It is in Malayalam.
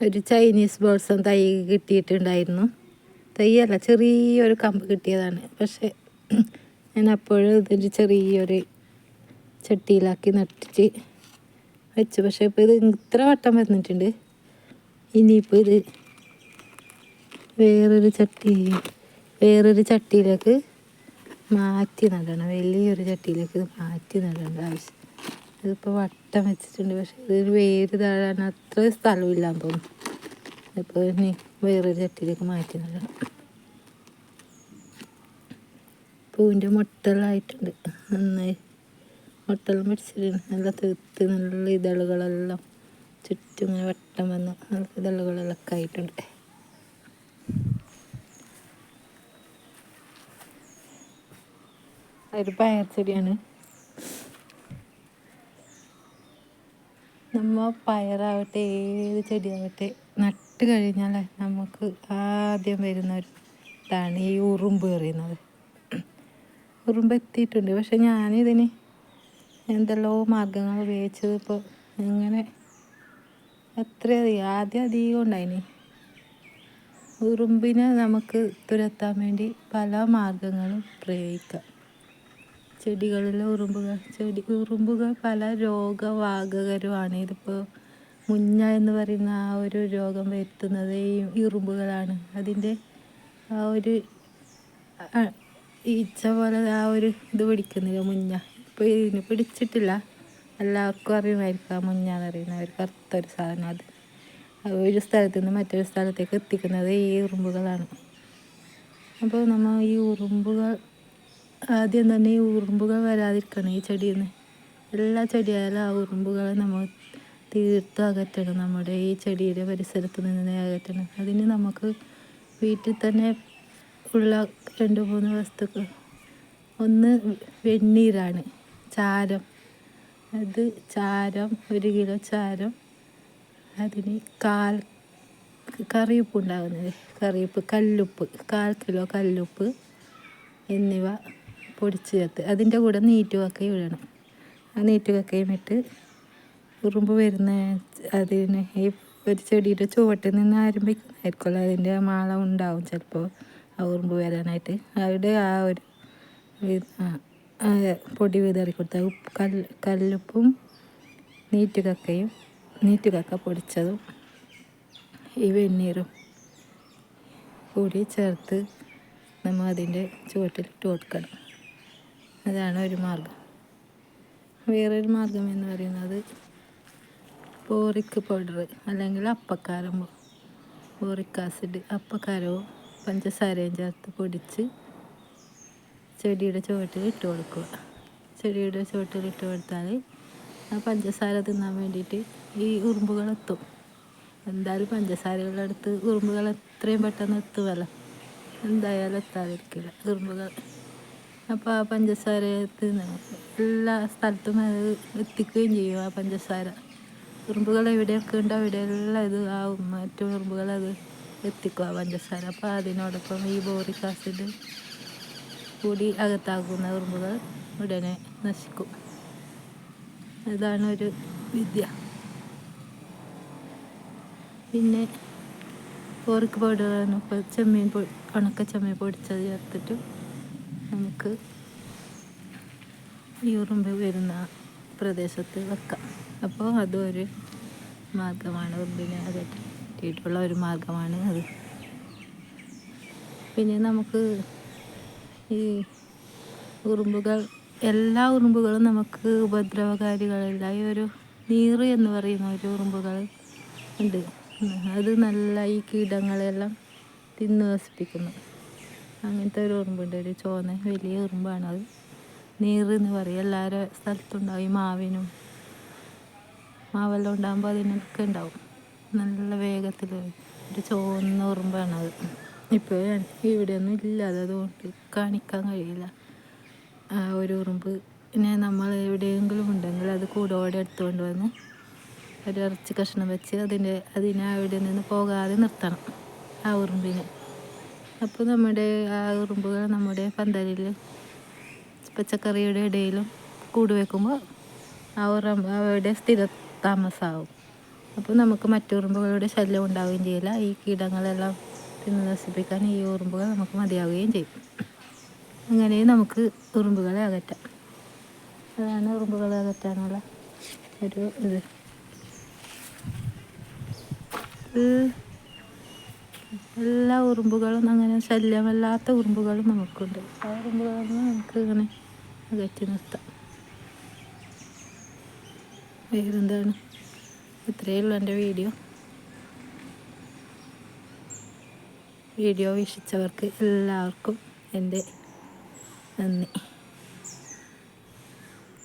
ഒരു ചൈനീസ് ബോൾസം തൈ കിട്ടിയിട്ടുണ്ടായിരുന്നു. തൈയല്ല ചെറിയൊരു കമ്പ് കിട്ടിയതാണ്. പക്ഷേ ഞാൻ അപ്പോഴും ഇതൊരു ചെറിയൊരു ചട്ടിയിലാക്കി നട്ടിച്ച് വെച്ചു. പക്ഷേ ഇപ്പോൾ ഇത് ഇത്ര വട്ടം വന്നിട്ടുണ്ട്. ഇനിയിപ്പോൾ ഇത് വേറൊരു ചട്ടി വേറൊരു ചട്ടിയിലേക്ക് മാറ്റി നടണം. വലിയൊരു ചട്ടിയിലേക്ക് മാറ്റി നടേണ്ട ആവശ്യം. ഇതിപ്പോൾ വട്ടം വെച്ചിട്ടുണ്ട്. പക്ഷെ ഇതൊരു വേര് താഴാൻ അത്ര സ്ഥലമില്ലാന്ന് തോന്നുന്നു. ഇപ്പോൾ ഇനി വേറൊരു ചട്ടിയിലേക്ക് മാറ്റി നടണം പൂവിന്റെ മുട്ടലായിട്ടുണ്ട്. നന്നായി മുട്ടൽ പിടിച്ചിട്ടുണ്ട്. നല്ല തീർത്ത് നല്ല ഇതളുകളെല്ലാം ചുറ്റും ഇങ്ങനെ വട്ടം വന്ന് നല്ല ഇതളുകളെല്ലാം ഒക്കെ ആയിട്ടുണ്ട്. ഒരു പയർ ചെടിയാണ്. നമ്മ പയറാവട്ടെ ഏത് ചെടിയാവട്ടെ നട്ട് കഴിഞ്ഞാൽ നമുക്ക് ആദ്യം വരുന്ന ഒരു ഇതാണ് ഈ ഉറുമ്പ് എറിയുന്നത് ഉറുമ്പ് എത്തിയിട്ടുണ്ട്. പക്ഷെ ഞാനിതിന് എന്തെല്ലോ മാർഗങ്ങൾ ഉപയോഗിച്ചത് ഇപ്പോൾ അങ്ങനെ അത്രയധികം ആദ്യം അധികം ഉണ്ടായിന്. ഉറുമ്പിനെ നമുക്ക് തുരത്താൻ വേണ്ടി പല മാർഗങ്ങളും പ്രയോഗിക്കാം. ചെടികളിലെ ഉറുമ്പുകൾ ചെടി ഉറുമ്പുകൾ പല രോഗവാഹകരുമാണ് ഇതിപ്പോൾ മുഞ്ഞ എന്ന് പറയുന്ന ആ ഒരു രോഗം വരുത്തുന്നത് ഈ ഉറുമ്പുകളാണ് അതിന്റെ ആ ഒരു ഈച്ച പോലെ ആ ഒരു ഇത് പിടിക്കുന്നില്ല മുഞ്ഞ. ഇപ്പോൾ ഇതിന് പിടിച്ചിട്ടില്ല. എല്ലാവർക്കും അറിയുമായിരിക്കും ആ മുഞ്ഞ എന്ന് പറയുന്ന ഒരു കറുത്തൊരു സാധനം അത്. ഒരു സ്ഥലത്ത് നിന്ന് മറ്റൊരു സ്ഥലത്തേക്ക് എത്തിക്കുന്നത് ഈ ഉറുമ്പുകളാണ് അപ്പോൾ നമ്മൾ ഈ ഉറുമ്പുകൾ ആദ്യം തന്നെ ഈ ഉറുമ്പുകൾ വരാതിരിക്കണം ഈ ചെടിയിൽ നിന്ന് എല്ലാ ചെടിയായാലും ആ ഉറുമ്പുകളെ നമ്മൾ തീർത്ത് അകറ്റണം നമ്മുടെ ഈ ചെടിയുടെ പരിസരത്ത് നിന്ന് അകറ്റണം. അതിന് നമുക്ക് വീട്ടിൽ തന്നെ ഉള്ള രണ്ട് മൂന്ന് വസ്തുക്കൾ. ഒന്ന് വെണ്ണീരാണ് ചാരം. അത് ചാരം ഒരു കിലോ ചാരം. അതിന് കാൽ കറിയുപ്പ് ഉണ്ടാകുന്നത് കറിയുപ്പ് കല്ലുപ്പ് കാൽ കിലോ കല്ലുപ്പ് എന്നിവ. പൊടിച്ച് ചേർത്ത് അതിന്റെ കൂടെ നീറ്റുകക്കയും ഇടണം. ആ നീറ്റുകക്കയും ഇട്ട് ഉറുമ്പ് വരുന്ന അതിന് ഈ ഒരു ചെടിയുടെ ചുവട്ടിൽ നിന്ന് ആരംഭിക്കുന്നതായിരിക്കുമല്ലോ. അതിന്റെ മാള ഉണ്ടാവും ചിലപ്പോൾ ആ ഉറുമ്പ് വരാനായിട്ട്. അവിടെ ആ ഒരു പൊടി വിതറി കൊടുത്ത ഉപ്പ് കല്ല് കല്ലുപ്പും നീറ്റുകക്കയും നീറ്റുകക്ക പൊടിച്ചതും ഈ വെണ്ണീറും കൂടി ചേർത്ത് നമ്മൾ അതിന്റെ ചുവട്ടിലിട്ട് കൊടുക്കണം. അതാണ് ഒരു മാർഗം വേറൊരു മാർഗം എന്ന് പറയുന്നത് ബോറിക് പൗഡർ അല്ലെങ്കിൽ അപ്പക്കാരം ബോറിക് ആസിഡ് അപ്പക്കാരവും പഞ്ചസാരയും ചേർത്ത് പൊടിച്ച് ചെടിയുടെ ചുവട്ടിൽ ഇട്ട് കൊടുക്കുക. ചെടിയുടെ ചുവട്ടിൽ ഇട്ട് കൊടുത്താൽ ആ പഞ്ചസാര തിന്നാൻ വേണ്ടിയിട്ട് ഈ ഉറുമ്പുകൾ എത്തും. എന്തായാലും പഞ്ചസാരകളെടുത്ത് ഉറുമ്പുകൾ എത്രയും പെട്ടെന്ന് എത്തുമല്ലോ എന്തായാലും എത്താതിരിക്കില്ല ഉറുമ്പുകൾ. അപ്പോൾ ആ പഞ്ചസാര എല്ലാ സ്ഥലത്തും അത് എത്തിക്കുകയും ചെയ്യും ആ പഞ്ചസാര. ഉറുമ്പുകൾ എവിടെയൊക്കെ ഉണ്ടോ അവിടെയെല്ലാം ഇത് ആവും. മറ്റു ഉറുമ്പുകൾ അത് എത്തിക്കും ആ പഞ്ചസാര. അപ്പോൾ അതിനോടൊപ്പം ഈ ബോറിക് ആസിഡ് കൂടി അകത്താക്കുന്ന ഉറുമ്പുകൾ ഉടനെ നശിക്കും. ഇതാണ് ഒരു വിദ്യ. പിന്നെ ബോറിക് പൗഡറാണ്. ഇപ്പോൾ ചെമ്മീൻ പൊ ഉണക്ക ചെമ്മീൻ പൊടിച്ചത് ചേർത്തിട്ട് നമുക്ക് ഈ ഉറുമ്പ് വരുന്ന പ്രദേശത്ത് വെക്കാം. അപ്പോൾ അതും ഒരു മാർഗമാണ് ഉറുമ്പിനെ കിട്ടിയിട്ടുള്ള ഒരു മാർഗമാണ് അത്. പിന്നെ നമുക്ക് ഈ ഉറുമ്പുകൾ എല്ലാ ഉറുമ്പുകളും നമുക്ക് ഉപദ്രവകാരികളല്ല ഈ ഒരു നീറ് എന്ന് പറയുന്ന ഒരു ഉറുമ്പുകൾ ഉണ്ട്. അത് നല്ല ഈ കീടങ്ങളെല്ലാം തിന്നു നശിപ്പിക്കുന്നു. അങ്ങനത്തെ ഒരു ഉറുമ്പുണ്ട് ഒരു ചോന്ന വലിയ ഉറുമ്പാണ് അത്. നീറെന്ന് പറയും. എല്ലാവരും സ്ഥലത്തുണ്ടാവും ഈ മാവിനും. മാവെല്ലാം ഉണ്ടാകുമ്പോൾ അതിനൊക്കെ ഉണ്ടാവും. നല്ല വേഗത്തിൽ ഒരു ചോന്ന ഉറുമ്പാണ് അത്. ഇപ്പോൾ ഇവിടെയൊന്നും ഇല്ലാതെ അതുകൊണ്ട് കാണിക്കാൻ കഴിയില്ല. ആ ഒരു ഉറുമ്പ്. പിന്നെ നമ്മൾ എവിടെയെങ്കിലും ഉണ്ടെങ്കിൽ അത് കൂടോടെ എടുത്തുകൊണ്ട് വന്ന് ഒരു ഇറച്ചി കഷ്ണം വെച്ച് അതിന്റെ അതിനെ അവിടെ നിന്ന് പോകാതെ നിർത്തണം ആ ഉറുമ്പിനെ. അപ്പോൾ നമ്മുടെ ആ ഉറുമ്പുകൾ നമ്മുടെ പന്തലിൽ പച്ചക്കറിയുടെ ഇടയിലും കൂട് വെക്കുമ്പോൾ ആ ഉറമ്പ് അവയുടെ സ്ഥിര താമസമാവും അപ്പോൾ നമുക്ക് മറ്റു ഉറുമ്പുകളുടെ ശല്യം ഉണ്ടാവുകയും ചെയ്യില്ല. ഈ കീടങ്ങളെല്ലാം തിന്ന് നശിപ്പിക്കാൻ ഈ ഉറുമ്പുകൾ നമുക്ക് മതിയാവുകയും ചെയ്യും. അങ്ങനെ നമുക്ക് ഉറുമ്പുകളെ അകറ്റാം. അതാണ് ഉറുമ്പുകളെ അകറ്റാനുള്ള ഒരു ഇത് എല്ലാ ഉറുമ്പുകളും അങ്ങനെ ശല്യമല്ലാത്ത ഉറുമ്പുകളും നമുക്കുണ്ട്. ആ ഉറുമ്പുകളൊന്നും നമുക്ക് ഇങ്ങനെ അകറ്റി നിർത്താം. വേറെന്താണ്? ഇത്രയേ ഉള്ളൂ എന്റെ വീഡിയോ. വീഡിയോ വീക്ഷിച്ചവർക്ക് എല്ലാവർക്കും എന്റെ നന്ദി.